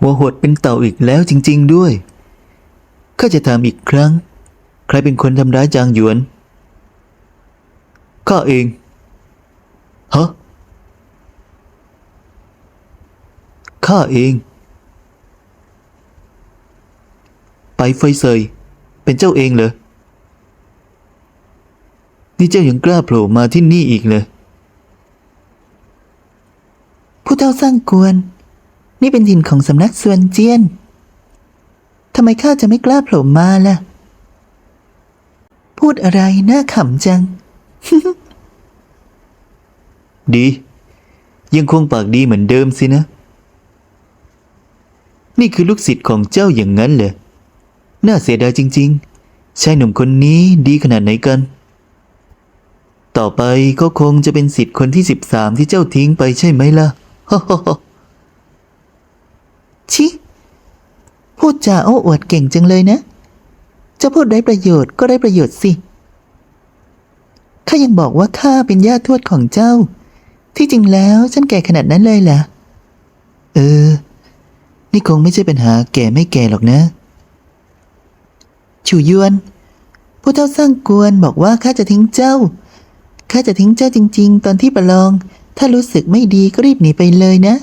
หัวหดเป็นเต่าอีกแล้วจริง ๆ ด้วยข้าจะถามอีกครั้ง ใครเป็นคนทำร้ายจางหยวน ข้าเอง ฮะ ข้าเอง ไปไฟเซย เป็นเจ้าเองเหรอ นี่เจ้ายังกล้าโผล่มาที่นี่อีกเลย ผู้เท่าสร้างกวน นี่เป็นถิ่นของสำนักส่วนเจียนทำไมข้าจะไม่กล้าโผล่มาล่ะ พูดอะไรน่าขำจัง ดี ยังคงปากดีเหมือนเดิมสินะ นี่คือลูกศิษย์ของเจ้าอย่างนั้นเหรอน่าเสียดายจริง ๆชายหนุ่มคนนี้ดีขนาดไหนกัน ต่อไปก็คงจะเป็นศิษย์คนที่สิบสามที่เจ้าทิ้งไปใช่ไหมล่ะ ชิพูดจาโอ้อวดเก่งจังเลยนะ จะพูดได้ประโยชน์ก็ได้ประโยชน์สิข้ายังบอกว่าข้าเป็นญาติทวดของเจ้า ที่จริงแล้วฉันแก่ขนาดนั้นเลยล่ะ เออ นี่คงไม่ใช่ปัญหาแก่ไม่แก่หรอกนะ ชูยวน ผู้เท่าสร้างกวนบอกว่าข้าจะทิ้งเจ้า ข้าจะทิ้งเจ้าจริง ๆ ตอนที่ประลอง ถ้ารู้สึกไม่ดีก็รีบหนีไปเลยนะ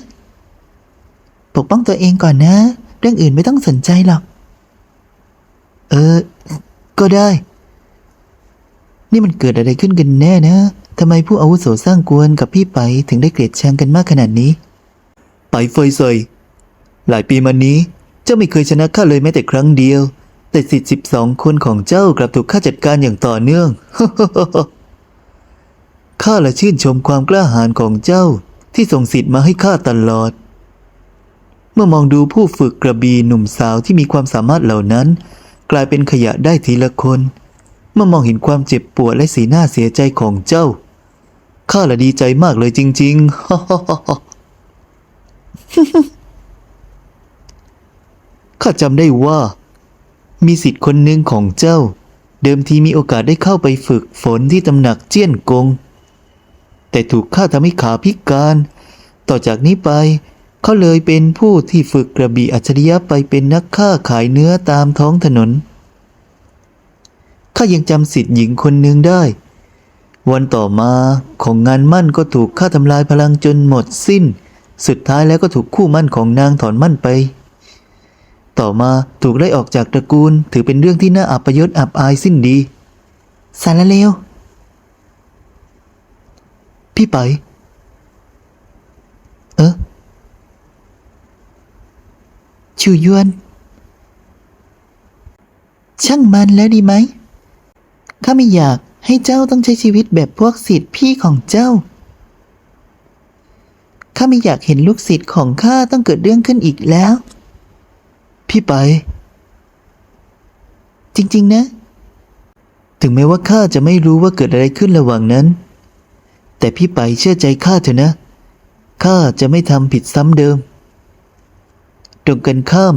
ปกป้องตัวเองก่อนนะ เรื่องอื่นไม่ต้องสนใจหรอก เออ ก็ได้ นี่มันเกิดอะไรขึ้นกันแน่นะทำไมผู้อาวุโสสร้างกวนกับพี่ไปถึงได้เกลียดชังกันมากขนาดนี้ ไปเฟยเซยหลายปีมานี้ เจ้าไม่เคยชนะข้าเลยแม้แต่ครั้งเดียว แต่สิทธิ์สิบสองคนของเจ้ากลับถูกข้าจัดการอย่างต่อเนื่อง ข้าละชื่นชมความกล้าหาญของเจ้าที่ส่งสิทธิ์มาให้ข้าตลอด เมื่อมองดูผู้ฝึกกระบีหนุ่มสาวที่มีความสามารถเหล่านั้น กลายเป็นขยะได้ทีละคน เมื่อมองเห็นความเจ็บปวดและสีหน้าเสียใจของเจ้า ข้าละดีใจมากเลยจริงๆข้าจำได้ว่า มีสิทธิ์คนหนึ่งของเจ้า เดิมทีมีโอกาสได้เข้าไปฝึกฝนที่ตำหนักเจี้ยนกง แต่ถูกข้าทำให้ขาพิการ ต่อจากนี้ไป เขาเลยเป็นผู้ที่ฝึกกระบี่อัจฉริยะไปเป็นนักฆ่าขายเนื้อตามท้องถนน ข้ายังจำสิทธิ์หญิงคนหนึ่งได้ วันต่อมาของงานมั่นก็ถูกข้าทำลายพลังจนหมดสิ้น สุดท้ายแล้วก็ถูกคู่มั่นของนางถอนมั่นไปต่อมาถูกไล่ออกจากตระกูลถือเป็นเรื่องที่น่าอับยศอับอายสิ้นดี สารเลว พี่ไป เออชูยวน ช่างมันแล้วดีไหม ข้าไม่อยากให้เจ้าต้องใช้ชีวิตแบบพวกศิษย์พี่ของเจ้า ข้าไม่อยากเห็นลูกศิษย์ของข้าต้องเกิดเรื่องขึ้นอีกแล้ว พี่ไป จริง ๆ นะ ถึงแม้ว่าข้าจะไม่รู้ว่าเกิดอะไรขึ้นระหว่างนั้น แต่พี่ไปเชื่อใจข้าเถอะนะ ข้าจะไม่ทำผิดซ้ำเดิม ตรงกันข้าม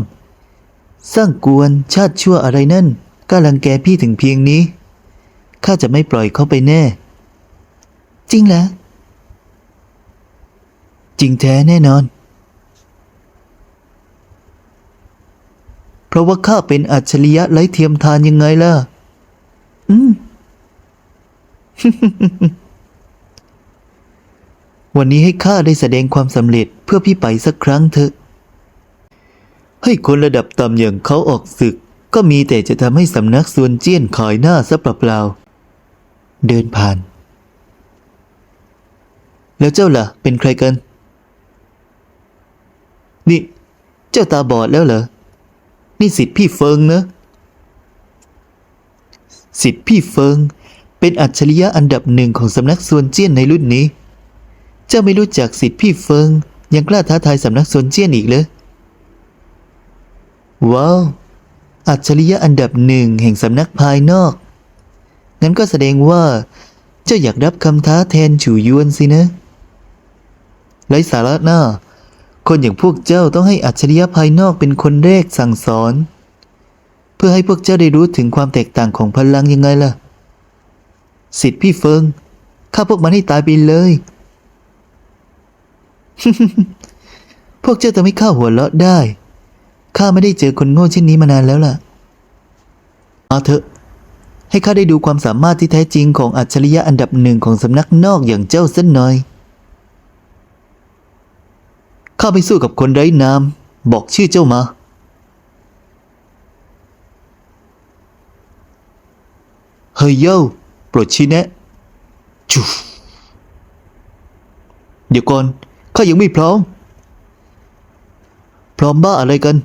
สร้างกวนชาติชั่วอะไรนั่นกล้ารังแกพี่ถึงเพียงนี้ ข้าจะไม่ปล่อยเขาไปแน่ จริงเหรอจริงแท้แน่นอน เพราะว่าข้าเป็นอัจฉริยะไร้เทียมทานยังไงล่ะ อืม วันนี้ให้ข้าได้แสดงความสำเร็จเพื่อพี่ไปสักครั้งเถอะ ให้คนระดับต่ำอย่างเขาออกศึก ก็มีแต่จะทำให้สำนักส่วนเจี้ยนขายหน้าซะเปล่าๆเดินผ่าน แล้วเจ้าล่ะ เป็นใครกัน นี่ เจ้าตาบอดแล้วเหรอ นี่สิทธิ์พี่เฟิงนะ สิทธิ์พี่เฟิง เป็นอัจฉริยะอันดับหนึ่งของสำนักส่วนเจี้ยนในรุ่นนี้ เจ้าไม่รู้จักสิทธิ์พี่เฟิง ยังกล้าท้าทายสำนักสนเจี้ยนอีกเลยว้าวอัจฉริยะอันดับหนึ่งแห่งสำนักภายนอก งั้นก็แสดงว่า เจ้าอยากรับคำท้าแทนฉูยวนสินะไร้สาระหน้า คนอย่างพวกเจ้าต้องให้อัจฉริยะภายนอกเป็นคนแรกสั่งสอน เพื่อให้พวกเจ้าได้รู้ถึงความแตกต่างของพลังยังไงล่ะ สิทธิ์พี่เฟิงฆ่าพวกมันให้ตายไปเลย พวกเจ้าทำให้ข้าหัวเราะได้ ข้าไม่ได้เจอคนโง่เช่นนี้มานานแล้วล่ะมาเถอะ ให้ข้าได้ดูความสามารถที่แท้จริงของอัจฉริยะอันดับหนึ่งของสำนักนอกอย่างเจ้าสักหน่อย ข้าไปสู้กับคนไร้นาม บอกชื่อเจ้ามา เฮ้ยเย้าโปรดชี้แนะจูเดี๋ยวก่อน ข้ายังไม่พร้อม พร้อมบ้าอะไรกัน